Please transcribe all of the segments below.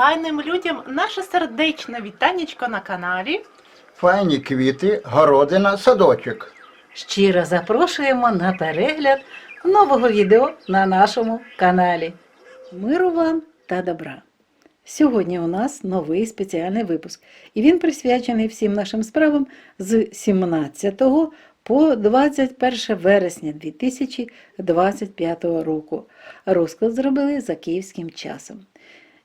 файним людям наше сердечне вітанечко на каналі. Файні квіти, городина, садочок. Щиро запрошуємо на перегляд нового відео на нашому каналі. Миру вам та добра! Сьогодні у нас новий спеціальний випуск, і він присвячений всім нашим справам з 17 по 21 вересня 2025 року. Розклад зробили за київським часом.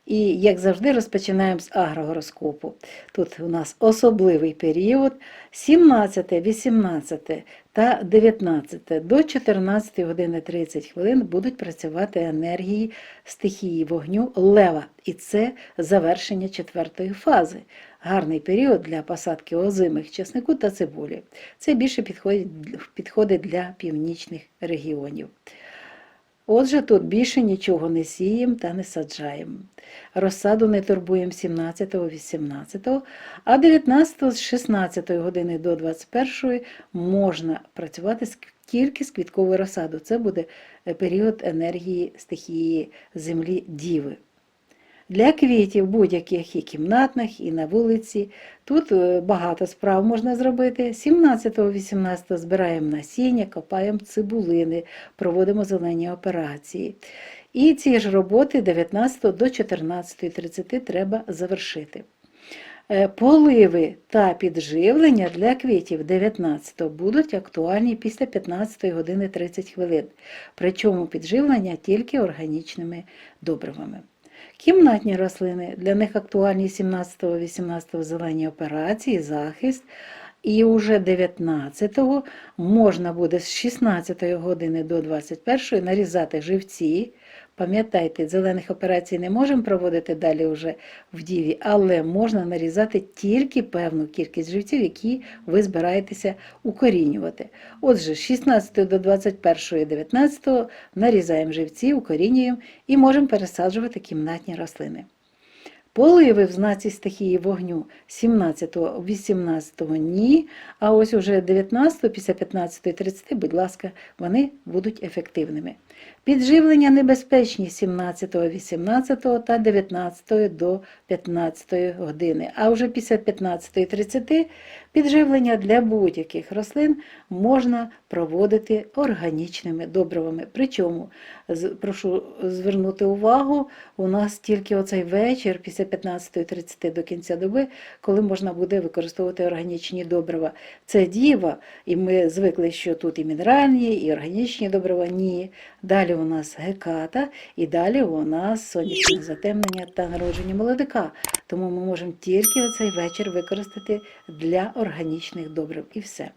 І, як завжди, розпочинаємо з агрогороскопу. Тут у нас особливий період 17, 18 та 19 до 14 години 30 хвилин будуть працювати енергії стихії вогню лева. І це завершення четвертої фази. Гарний період для посадки озимих чеснику та цибулі. Це більше підходить, для північних регіонів. Отже, тут більше нічого не сіємо та не саджаємо. Розсаду не турбуємо 17-18, а 19 з 16 години до 21 можна працювати тільки з квітковою розсаду. Це буде е, період енергії стихії землі діви. Для квітів будь-яких і кімнатних, і на вулиці. Тут е, багато справ можна зробити. 17-18 збираємо насіння, копаємо цибулини, проводимо зелені операції. І ці ж роботи 19 до 14.30 треба завершити. Е, Поливи та підживлення для квітів 19 будуть актуальні після 15 години 30 хвилин. Причому підживлення тільки органічними добривами. Кімнатні рослини для них актуальні 17-18 зелені операції, захист. І уже 19-го можна буде з 16 години до 21 нарізати живці. Пам'ятайте, зелених операцій не можемо проводити далі вже в діві, але можна нарізати тільки певну кількість живців, які ви збираєтеся укорінювати. Отже, з 16 до 21 19 нарізаємо живці, укорінюємо і можемо пересаджувати кімнатні рослини. Поливи в знаці стихії вогню 17-го, 18-го ні, а ось уже 19-го, після 15-30, будь ласка, вони будуть ефективними. Підживлення небезпечні 17, 18 та 19 до 15 години. А вже після 15.30 підживлення для будь-яких рослин можна проводити органічними добривами. Причому, прошу звернути увагу, у нас тільки оцей вечір після 15.30 до кінця доби, коли можна буде використовувати органічні добрива. Це діва, і ми звикли, що тут і мінеральні, і органічні добрива. Ні. Далі у нас геката, і далі у нас сонячне затемнення та народження молодика. Тому ми можемо тільки оцей вечір використати для органічних добрив і все.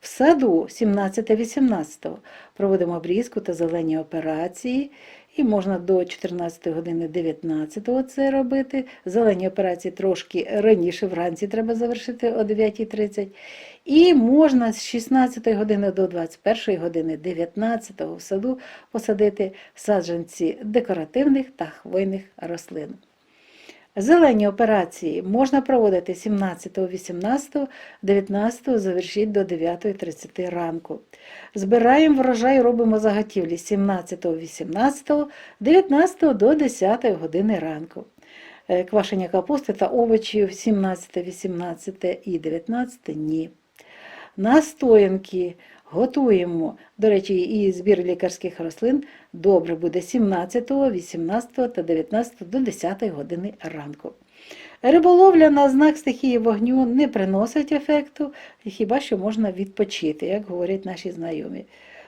В саду 17-18 проводимо обрізку та зелені операції. І можна до 14 години 19 це робити. Зелені операції трошки раніше вранці треба завершити о 9.30. І можна з 16 години до 21 години 19 в саду посадити саджанці декоративних та хвойних рослин. Зелені операції можна проводити 17, 18, 19, завершіть до 9.30 ранку. Збираємо врожай, робимо заготівлі 17, 18, 19 до 10 години ранку. Е, Квашення капусти та овочів 17, 18 і 19 ні. Настоянки готуємо. До речі, і збір лікарських рослин добре буде 17, 18 та 19 до 10 години ранку. Риболовля на знак стихії вогню не приносить ефекту, хіба що можна відпочити, як говорять наші знайомі.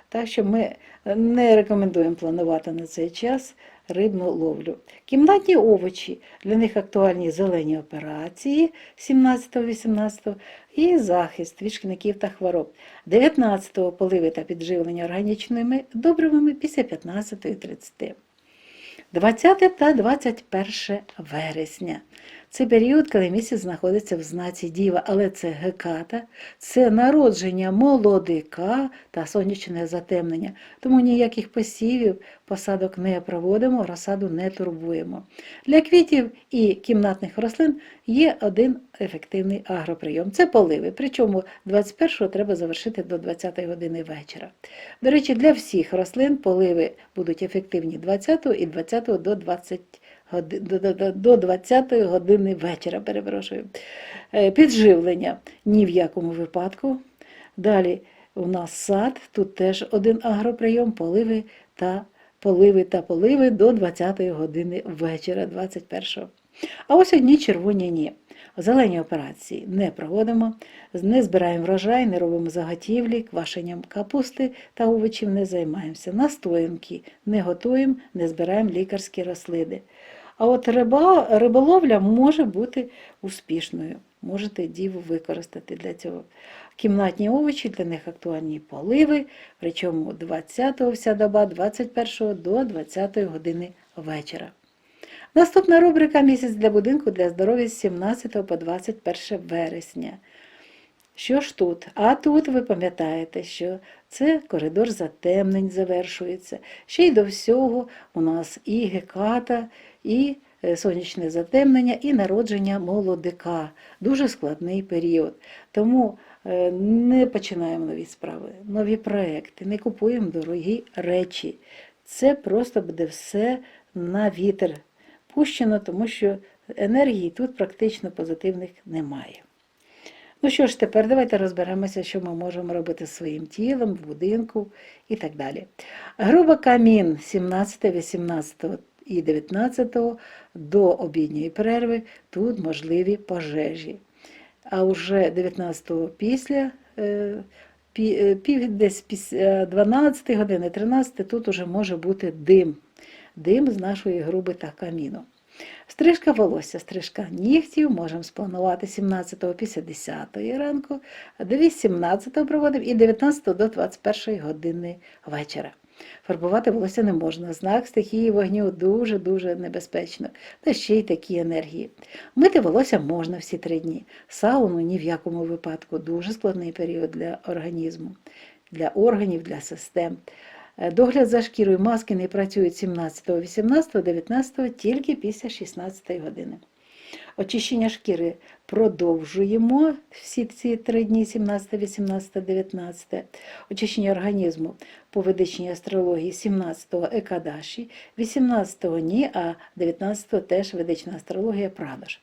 Так що ми не рекомендуємо планувати на цей час рибну ловлю. Кімнатні овочі, для них актуальні зелені операції 17-18 і захист від шкідників та хвороб. 19-го поливи та підживлення органічними добривами після 15.30. 20 та 21 вересня. Це період, коли місяць знаходиться в знаці Діва, але це геката, це народження молодика та сонячне затемнення. Тому ніяких посівів, посадок не проводимо, розсаду не турбуємо. Для квітів і кімнатних рослин є один ефективний агроприйом. Це поливи. Причому 21-го треба завершити до 20-ї години вечора. До речі, для всіх рослин поливи будуть ефективні 20-го і 20 до 20 годи- до, до, до- до 20 години вечора. Перепрошую. Е, Підживлення ні в якому випадку. Далі у нас сад, тут теж один агроприйом, поливи та поливи та поливи до 20 години вечора, 21-го. А ось одні червоні ні. Зелені операції не проводимо, не збираємо врожай, не робимо заготівлі, квашенням капусти та овочів не займаємося. Настоянки не готуємо, не збираємо лікарські рослини. А от риба, риболовля може бути успішною. Можете діву використати для цього. Кімнатні овочі, для них актуальні поливи, причому 20-го вся доба, 21 до 20 години вечора. Наступна рубрика Місяць для будинку для здоров'я з 17 по 21 вересня. Що ж тут? А тут ви пам'ятаєте, що це коридор затемнень завершується. Ще й до всього у нас і геката, і е, сонячне затемнення, і народження молодика. Дуже складний період. Тому е, не починаємо нові справи, нові проекти, не купуємо дорогі речі. Це просто буде все на вітер пущено, тому що енергії тут практично позитивних немає. Ну що ж, тепер давайте розберемося, що ми можемо робити своїм тілом, в будинку і так далі. Груба камін 17, 18 і 19 до обідньої перерви тут можливі пожежі. А вже 19-го після е, е, пів десь після 12 години, 13 тут уже може бути дим. Дим з нашої груби та каміну. Стрижка волосся, стрижка нігтів можемо спланувати 17 після 10 ранку, до 18 проводимо і 19 до 21 години вечора. Фарбувати волосся не можна. Знак стихії вогню дуже-дуже небезпечно. Та ще й такі енергії. Мити волосся можна всі три дні. Сауну ні в якому випадку. Дуже складний період для організму, для органів, для систем. Е, Догляд за шкірою маски не працюють 17, 18, 19 тільки після 16 години. Очищення шкіри продовжуємо всі ці три дні 17, 18, 19. Очищення організму по ведичній астрології 17-го Екадаші, 18-го ні, а 19-го теж ведична астрологія Прадаш.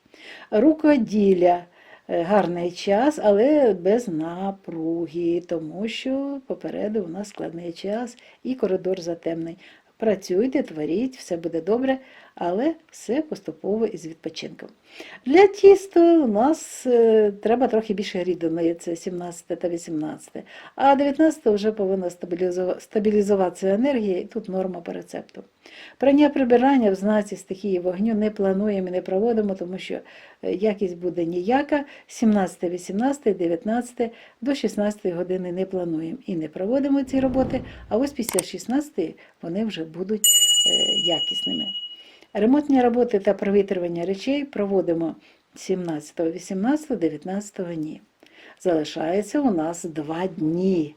Рукоділля е, гарний час, але без напруги, тому що попереду у нас складний час і коридор затемний. Працюйте, творіть, все буде добре, але все поступово і з відпочинком. Для тіста у нас е, треба трохи більше рідини, це 17 та 18. А 19 вже повинна стабілізуватися енергія, і тут норма по рецепту. Прання прибирання в знаці стихії вогню не плануємо і не проводимо, тому що е, якість буде ніяка. 17, 18, 19 до 16 години не плануємо і не проводимо ці роботи, а ось після 16 вони вже будуть е, якісними. Ремонтні роботи та провітрювання речей проводимо 17, 18, 19 ні. Залишається у нас два дні.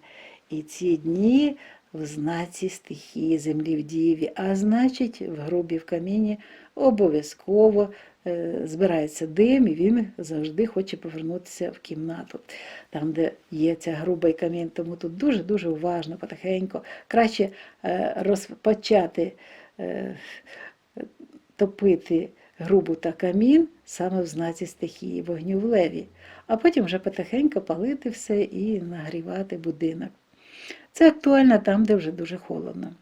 І ці дні в знаці стихії землі в діві, а значить, в грубі в каміні обов'язково е, збирається дим, і він завжди хоче повернутися в кімнату, там, де є ця груба і камінь. Тому тут дуже-дуже уважно, потихеньку. Краще е, розпочати е, топити грубу та камін саме в знаці стихії вогню в леві, а потім вже потихеньку палити все і нагрівати будинок. Це актуально там, де вже дуже холодно.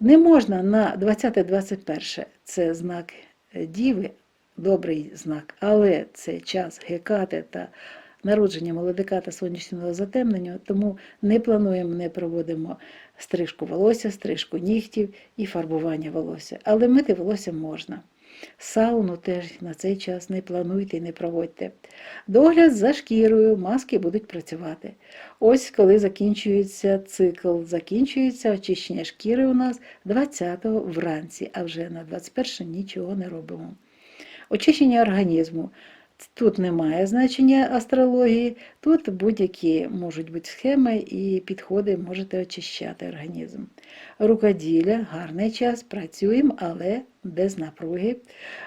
Не можна на 20-21 це знак Діви, добрий знак, але це час гекати та народження молодика та сонячного затемнення, тому не плануємо, не проводимо стрижку волосся, стрижку нігтів і фарбування волосся. Але мити волосся можна. Сауну теж на цей час не плануйте і не проводьте. Догляд за шкірою, маски будуть працювати. Ось коли закінчується цикл, закінчується очищення шкіри у нас 20-го вранці, а вже на 21 нічого не робимо. Очищення організму. Тут немає значення астрології, тут будь-які можуть бути схеми і підходи, можете очищати організм. Рукоділля, гарний час, працюємо, але без напруги.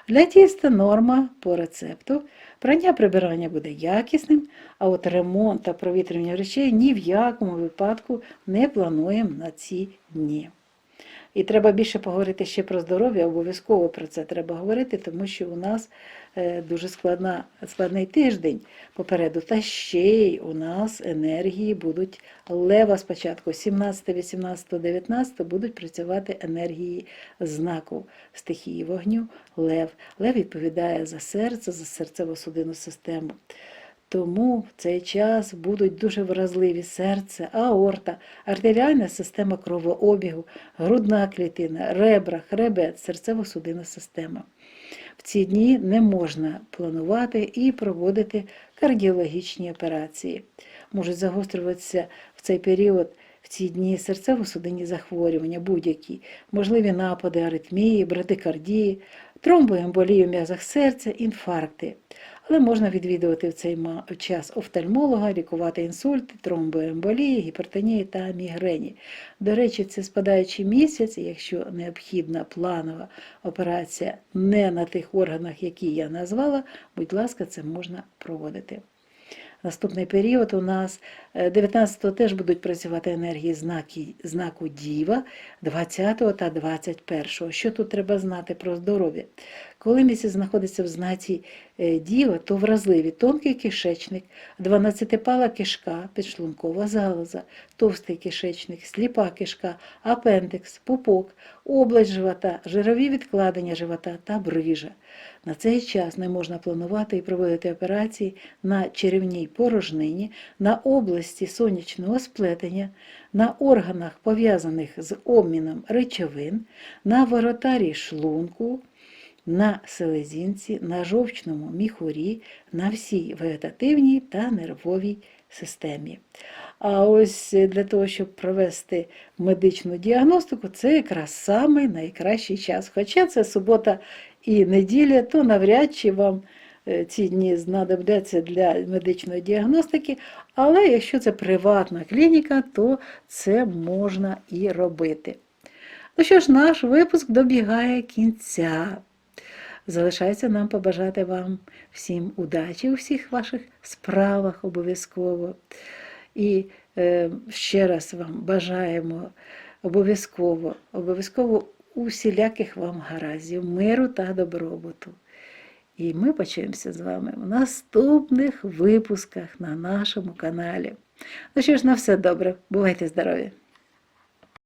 Для тіста норма по рецепту. Прання прибирання буде якісним, а от ремонт та провітрювання речей ні в якому випадку не плануємо на ці дні. І треба більше поговорити ще про здоров'я, обов'язково про це треба говорити, тому що у нас е, дуже складна, складний тиждень попереду. Та ще й у нас енергії будуть лева спочатку, 17, 18, 19 будуть працювати енергії знаку стихії вогню, лев. Лев відповідає за серце, за серцево-судинну систему. Тому в цей час будуть дуже вразливі серце, аорта, артеріальна система кровообігу, грудна клітина, ребра, хребет, серцево-судинна система. В ці дні не можна планувати і проводити кардіологічні операції. Можуть загострюватися в цей період в ці дні серцево-судинні захворювання, будь-які, можливі напади аритмії, брадикардії, тромбоемболії в м'язах серця, інфаркти. Але можна відвідувати в цей час офтальмолога, лікувати інсульти, тромбоемболії, гіпертонії та мігрені. До речі, це спадаючий місяць, якщо необхідна планова операція не на тих органах, які я назвала, будь ласка, це можна проводити. Наступний період у нас е, 19-го теж будуть працювати енергії знаки, знаку Діва, 20-го та 21-го. Що тут треба знати про здоров'я? Коли місяць знаходиться в знаці е, Діва, то вразливі тонкий кишечник, 12-пала кишка, підшлункова залоза, товстий кишечник, сліпа кишка, апендикс, пупок, область живота, жирові відкладення живота та брижа. На цей час не можна планувати і проводити операції на черевній порожнині, на області сонячного сплетення, на органах, пов'язаних з обміном речовин, на воротарі шлунку, на селезінці, на жовчному міхурі, на всій вегетативній та нервовій системі. А ось для того, щоб провести медичну діагностику, це якраз самий найкращий час. Хоча це субота і неділя, то навряд чи вам е, ці дні знадобляться для медичної діагностики, але якщо це приватна клініка, то це можна і робити. Ну що ж, наш випуск добігає кінця. Залишається нам побажати вам всім удачі у всіх ваших справах обов'язково. І е, ще раз вам бажаємо обов'язково, обов'язково усіляких вам гараздів, миру та добробуту. І ми почуємося з вами в наступних випусках на нашому каналі. Ну що ж, на все добре, бувайте здорові!